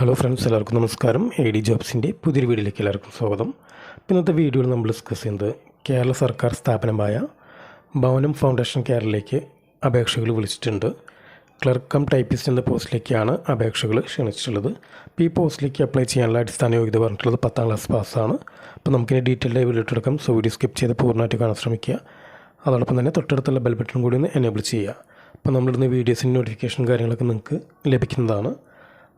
Hello friends എല്ലാവർക്കും നമസ്കാരം. A D ജോബ്സിന്റെ പുതിയൊരു വീഡിയോയിലേക്ക് എല്ലാവർക്കും സ്വാഗതം. ഇന്നത്തെ വീഡിയോയിൽ നമ്മൾ ഡിസ്കസ് ചെയ്യുന്നത് കേരള സർക്കാർ സ്ഥാപനമായ ഭവനം ഫൗണ്ടേഷൻ കേരളയിലേക്ക് അപേക്ഷകൾ വിളിച്ചിട്ടുണ്ട്. ക്ലർക്ക് കം ടൈപ്പിസ്റ്റ് എന്ന പോസ്റ്റിലേക്കാണ് അപേക്ഷകൾ ക്ഷണിച്ചിട്ടുള്ളത്. അപ്പോൾ ഈ പോസ്റ്റിലേക്ക് അപ്ലൈ ചെയ്യാനുള്ള അടിസ്ഥാന യോഗ്യത പറഞ്ഞിട്ടുള്ളത് പത്താം ക്ലാസ് പാസ്സാണ് അപ്പോൾ നമുക്കിനി ഡീറ്റെയിൽഡായി വീഡിയോ എടുക്കാം. സോ വീഡിയോ സ്കിപ്പ് ചെയ്ത് പൂർണമായിട്ട് കാണാൻ ശ്രമിക്കുക. അതോടൊപ്പം തന്നെ തൊട്ടടുത്തുള്ള ബെൽ ബട്ടൺ കൂടി ഒന്ന് എനേബിൾ ചെയ്യുക. അപ്പോൾ നമ്മളിടുന്ന വീഡിയോസിന്റെ നോട്ടിഫിക്കേഷൻ കാര്യങ്ങളൊക്കെ നിങ്ങൾക്ക് ലഭിക്കുന്നതാണ്.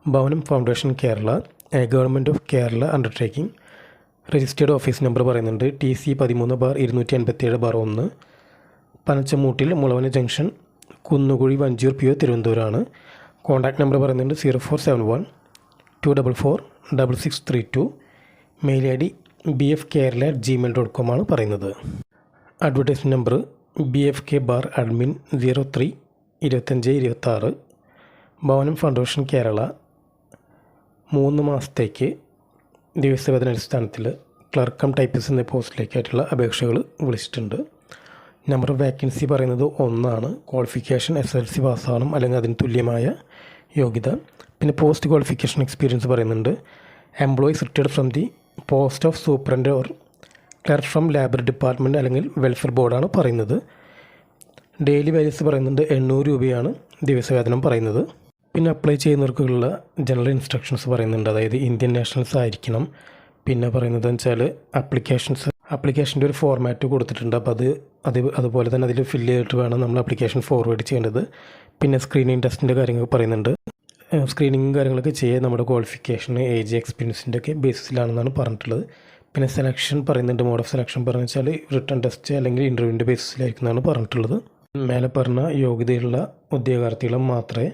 Bhavanam foundation Kerala government of Kerala undertaking registered office number പറയുന്നുണ്ട്. ടി സി പതിമൂന്ന് ബാർ ഇരുന്നൂറ്റി അൻപത്തിയേഴ് ബാർ ഒന്ന്. Panachamoottil Mulavana junction Kunnukuzhi Vanchoor P O തിരുവനന്തപുരമാണ്. Contact number പറയുന്നുണ്ട് zero four seven one two double four double six three two mail I D B F Kerala at Gmail dot com ആണ് പറയുന്നത്. Advertisement number B F K bar admin zero three ഇരുപത്തഞ്ച് ഇരുപത്താറ് ഭവനം foundation Kerala മൂന്ന് മാസത്തേക്ക് ദിവസവേതന അടിസ്ഥാനത്തിൽ ക്ലർക്കം ടൈപ്പിസ് എന്ന പോസ്റ്റിലേക്കായിട്ടുള്ള അപേക്ഷകൾ വിളിച്ചിട്ടുണ്ട്. നമ്പർ വാക്കൻസി പറയുന്നത് ഒന്നാണ്. ക്വാളിഫിക്കേഷൻ എസ് എൽ സി പാസ്സാവണം അല്ലെങ്കിൽ അതിന് തുല്യമായ യോഗ്യത. പിന്നെ പോസ്റ്റ് ക്വാളിഫിക്കേഷൻ എക്സ്പീരിയൻസ് പറയുന്നുണ്ട്. Employees retired from the post of superintendent or clerk from labour department അല്ലെങ്കിൽ വെൽഫെയർ ബോർഡാണ് പറയുന്നത്. ഡെയിലി വേജസ് പറയുന്നുണ്ട് എണ്ണൂറ് രൂപയാണ് ദിവസവേതനം പറയുന്നത്. പിന്നെ അപ്ലൈ ചെയ്യുന്നവർക്കുള്ള ജനറൽ ഇൻസ്ട്രക്ഷൻസ് പറയുന്നുണ്ട്. അതായത് ഇന്ത്യൻ നാഷണൽസ് ആയിരിക്കണം. പിന്നെ പറയുന്നത് വെച്ചാൽ ആപ്ലിക്കേഷൻസ് ആപ്ലിക്കേഷന്റെ ഒരു ഫോർമാറ്റ് കൊടുത്തിട്ടുണ്ട്. അപ്പോൾ അത് അത് അതുപോലെ തന്നെ അതിൽ ഫില്ല് ചെയ്തിട്ട് വേണം നമ്മൾ അപ്ലിക്കേഷൻ ഫോർവേഡ് ചെയ്യേണ്ടത്. പിന്നെ സ്ക്രീനിങ് ടെസ്റ്റിന്റെ കാര്യങ്ങൾ പറയുന്നുണ്ട്. സ്ക്രീനിങ്ങും കാര്യങ്ങളൊക്കെ ചെയ്യുക നമ്മുടെ ക്വാളിഫിക്കേഷൻ ഏജ് എക്സ്പീരിയൻസിന്റെ ഒക്കെ ബേസിസിലാണെന്നാണ് പറഞ്ഞിട്ടുള്ളത്. പിന്നെ സെലക്ഷൻ പറയുന്നുണ്ട്. മോഡ് ഓഫ് സെലക്ഷൻ പറഞ്ഞു വെച്ചാൽ റിട്ടേൺ ടെസ്റ്റ് അല്ലെങ്കിൽ ഇന്റർവ്യൂവിന്റെ ബേസിസിലായിരിക്കുന്നതാണ് പറഞ്ഞിട്ടുള്ളത്. മേലെ പറഞ്ഞ യോഗ്യതയുള്ള ഉദ്യോഗാർത്ഥികളെ മാത്രമേ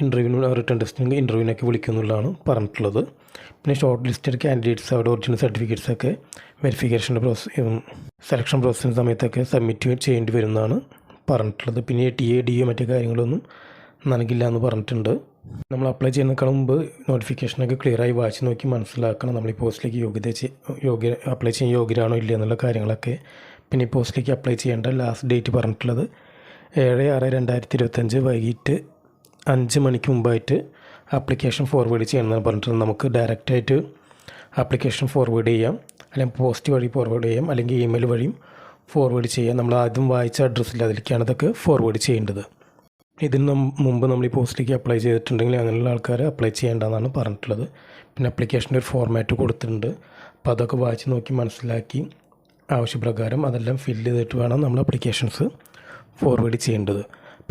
ഇന്റർവ്യൂവിന് റിട്ടേൺ ടെസ്റ്റിന് ഇന്റർവ്യൂവിനൊക്കെ വിളിക്കുന്നുള്ളതാണ് പറഞ്ഞിട്ടുള്ളത്. പിന്നെ ഷോർട്ട് ലിസ്റ്റഡ് കാൻഡിഡേറ്റ്സ് അവരുടെ ഒറിജിനൽ സർട്ടിഫിക്കറ്റ്സ് ഒക്കെ വെരിഫിക്കേഷന്റെ പ്രോസസ് സെലക്ഷൻ പ്രോസസ്സിന്റെ സമയത്തൊക്കെ സബ്മിറ്റ് ചെയ്യേണ്ടി വരുന്നതാണ് പറഞ്ഞിട്ടുള്ളത്. പിന്നെ ടി എ ഡി എ മറ്റു കാര്യങ്ങളൊന്നും നൽകില്ല എന്ന് പറഞ്ഞിട്ടുണ്ട്. നമ്മൾ അപ്ലൈ ചെയ്യുന്നതിനേക്കാൾ മുമ്പ് നോട്ടിഫിക്കേഷനൊക്കെ ക്ലിയറായി വായിച്ച് നോക്കി മനസ്സിലാക്കണം. നമ്മൾ ഈ പോസ്റ്റിലേക്ക് യോഗ്യത യോഗ്യ അപ്ലൈ ചെയ്യാൻ യോഗ്യരാണോ ഇല്ല എന്നുള്ള കാര്യങ്ങളൊക്കെ പിന്നെ ഈ പോസ്റ്റിലേക്ക് അപ്ലൈ ചെയ്യേണ്ട ലാസ്റ്റ് ഡേറ്റ് പറഞ്ഞിട്ടുള്ളത് ഏഴ് ആറ് രണ്ടായിരത്തി ഇരുപത്തഞ്ച് വൈകിട്ട് അഞ്ച് മണിക്ക് മുമ്പായിട്ട് ആപ്ലിക്കേഷൻ ഫോർവേഡ് ചെയ്യണമെന്ന് പറഞ്ഞിട്ട് നമുക്ക് ഡയറക്റ്റായിട്ട് ആപ്ലിക്കേഷൻ ഫോർവേഡ് ചെയ്യാം. അല്ലെങ്കിൽ പോസ്റ്റ് വഴി ഫോർവേഡ് ചെയ്യാം. അല്ലെങ്കിൽ ഇമെയിൽ വഴിയും ഫോർവേഡ് ചെയ്യാം. നമ്മൾ ആദ്യം വായിച്ച അഡ്രസ്സിൽ അതിലേക്കാണ് ഇതൊക്കെ ഫോർവേഡ് ചെയ്യേണ്ടത്. ഇതിന് മുമ്പ് നമ്മൾ ഈ പോസ്റ്റിലേക്ക് അപ്ലൈ ചെയ്തിട്ടുണ്ടെങ്കിൽ അങ്ങനെയുള്ള ആൾക്കാർ അപ്ലൈ ചെയ്യേണ്ടതെന്നാണ് പറഞ്ഞിട്ടുള്ളത്. പിന്നെ അപ്ലിക്കേഷന്റെ ഒരു ഫോർമാറ്റ് കൊടുത്തിട്ടുണ്ട്. അപ്പോൾ അതൊക്കെ വായിച്ച് നോക്കി മനസ്സിലാക്കി ആവശ്യപ്രകാരം അതെല്ലാം ഫില്ല് ചെയ്തിട്ട് വേണം നമ്മൾ അപ്ലിക്കേഷൻസ് ഫോർവേഡ് ചെയ്യേണ്ടത്.